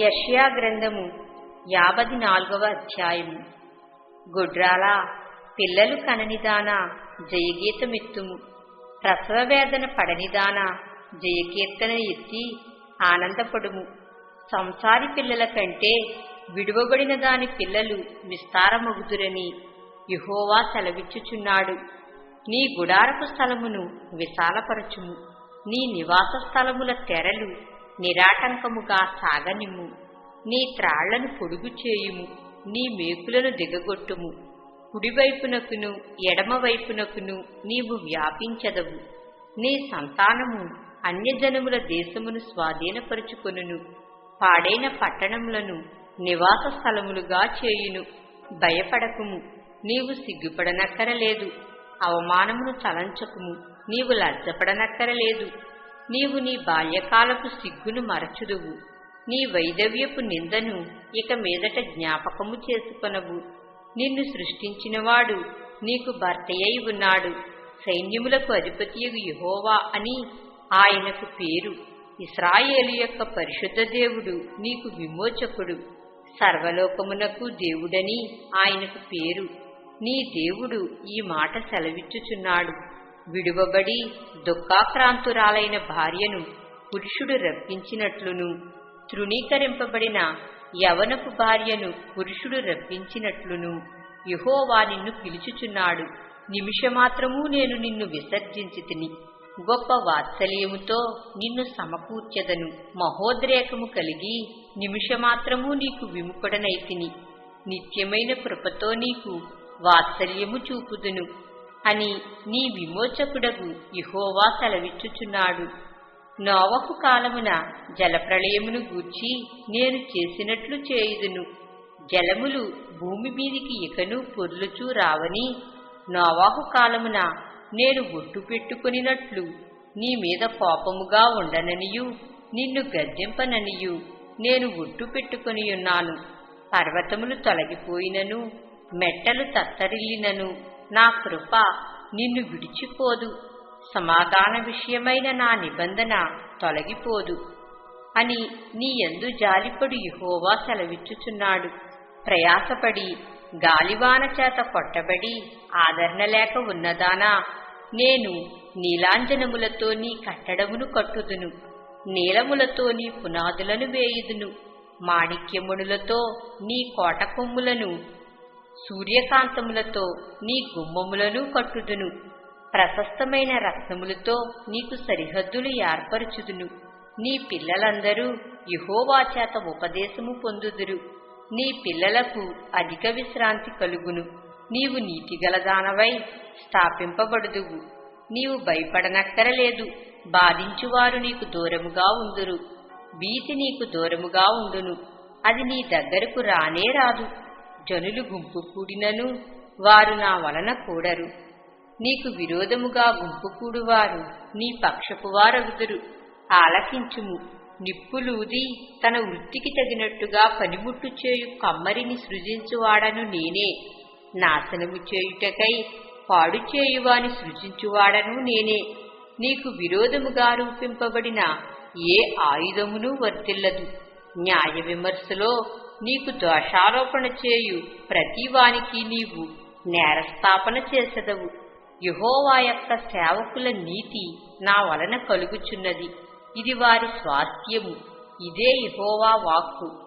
యష్యా గ్రంథము యాభై నాలుగవ అధ్యాయము. గుడ్రాలా పిల్లలు కననిదానా జయగీతమిత్తుము. ప్రసవ వేదన పడనిదానా జయకీర్తన ఎత్తి ఆనందపడుము. సంసారి పిల్లల కంటే విడువబడిన దాని పిల్లలు విస్తారమగుదురని యుహోవా సెలవిచ్చుచున్నాడు. నీ గుడారపు స్థలమును విశాలపరచుము. నీ నివాస స్థలముల తెరలు నిరాటంకముగా సాగనిమ్ము. నీ త్రాళ్ళను పొడుగు చేయుము. నీ మేకులను దిగగొట్టుము. కుడివైపునకును ఎడమవైపునకును నీవు వ్యాపించదవు. నీ సంతానము అన్యజనముల దేశమును స్వాధీనపరుచుకొనును. పాడైన పట్టణములను నివాస స్థలములుగా చేయును. భయపడకుము. నీవు సిగ్గుపడనక్కరలేదు. అవమానమును తలంచకుము. నీవు లజ్జపడనక్కరలేదు. నీవు నీ బాల్యకాలపు సిగ్గును మరచుదువు. నీ వైదవ్యపు నిందను ఇక మీదట జ్ఞాపకము చేసుకొనవు. నిన్ను సృష్టించినవాడు నీకు భర్తయ్యి ఉన్నాడు. సైన్యములకు అధిపతియగు యహోవా అని ఆయనకు పేరు. ఇస్రాయేలు యొక్క పరిశుద్ధ దేవుడు నీకు విమోచకుడు. సర్వలోకమునకు దేవుడని ఆయనకు పేరు. నీ దేవుడు ఈ మాట సెలవిచ్చుచున్నాడు. విడువబడి దుఃఖాక్రాంతురాలైన భార్యను పురుషుడు రప్పించినట్లును తృణీకరింపబడిన యవనపు భార్యను పురుషుడు రప్పించినట్లును యుహోవా నిన్ను పిలుచుచున్నాడు. నిమిషమాత్రమూ నేను నిన్ను విసర్జించి తిని గొప్ప వాత్సల్యముతో నిన్ను సమకూర్చెదను. మహోద్రేకము కలిగి నిమిషమాత్రము నీకు విముకుడనైతిని నిత్యమైన కృపతో నీకు వాత్సల్యము చూపుదును. అని నీ విమోచకుడగు ఇహోవా సెలవిచ్చుచున్నాడు. నోవహు కాలమున జలప్రళయమును గూర్చి నేను చేసినట్లు చేయుదును. జలములు భూమి మీదికి ఇకను పొర్లుచూ రావని నోవాహు కాలమున నేను ఒట్టు పెట్టుకునినట్లు నీ మీద కోపముగా ఉండననియు నిన్ను గద్దెంపననియు నేను ఒట్టు పెట్టుకునియున్నాను. పర్వతములు తొలగిపోయినను మెట్టలు తత్తరిల్లినను. నా కృప నిన్ను విడిచిపోదు. సమాధాన విషయమైన నా నిబంధన తొలగిపోదు అని నీ ఎందు జాలిపడు యహోవా సెలవిచ్చుచున్నాడు. ప్రయాసపడి గాలివాన చేత కొట్టబడి ఆదరణ లేక ఉన్నదానా? నేను నీలాంజనములతో నీ కట్టడమును కట్టుదును. నీలములతో నీ పునాదులను వేయుదును. మాణిక్యమునులతో నీ కోట కొమ్ములను సూర్యకాంతములతో నీ గుమ్మములను కట్టుదును. ప్రశస్తమైన రత్నములతో నీకు సరిహద్దులు ఏర్పరచుదును. నీ పిల్లలందరూ యహోవా చేత ఉపదేశము పొందుదురు. నీ పిల్లలకు అధిక విశ్రాంతి కలుగును. నీవు నీతిగలదానవై స్థాపింపబడుదువు. నీవు భయపడనక్కరలేదు. బాధించువారు నీకు దూరముగా ఉందురు. భీతి నీకు దూరముగా ఉండును. అది నీ దగ్గరకు రానే రాదు. జనులు గుంపు కూడినను వారు నా వలన కూడరు. నీకు విరోధముగా గుంపు కూడువారు నీ పక్షపు వారగుదురు. ఆలకించుము. నిప్పులూది తన వృత్తికి తగినట్టుగా పనిముట్టు చేయు కమ్మరిని సృజించువాడను నేనే. నాశనము చేయుటకై పాడు చేయువాని సృజించువాడను నేనే. నీకు విరోధముగా రూపింపబడిన ఏ ఆయుధమును వర్తిల్లదు. న్యాయ విమర్శలో నీకు దోషారోపణ చేయు ప్రతివానికి నీవు నేరస్థాపన చేసెదవు. యుహోవా యొక్క సేవకుల నీతి నా వలన కలుగుచున్నది. ఇది వారి స్వాస్థ్యము. ఇదే యహోవా వాక్కు.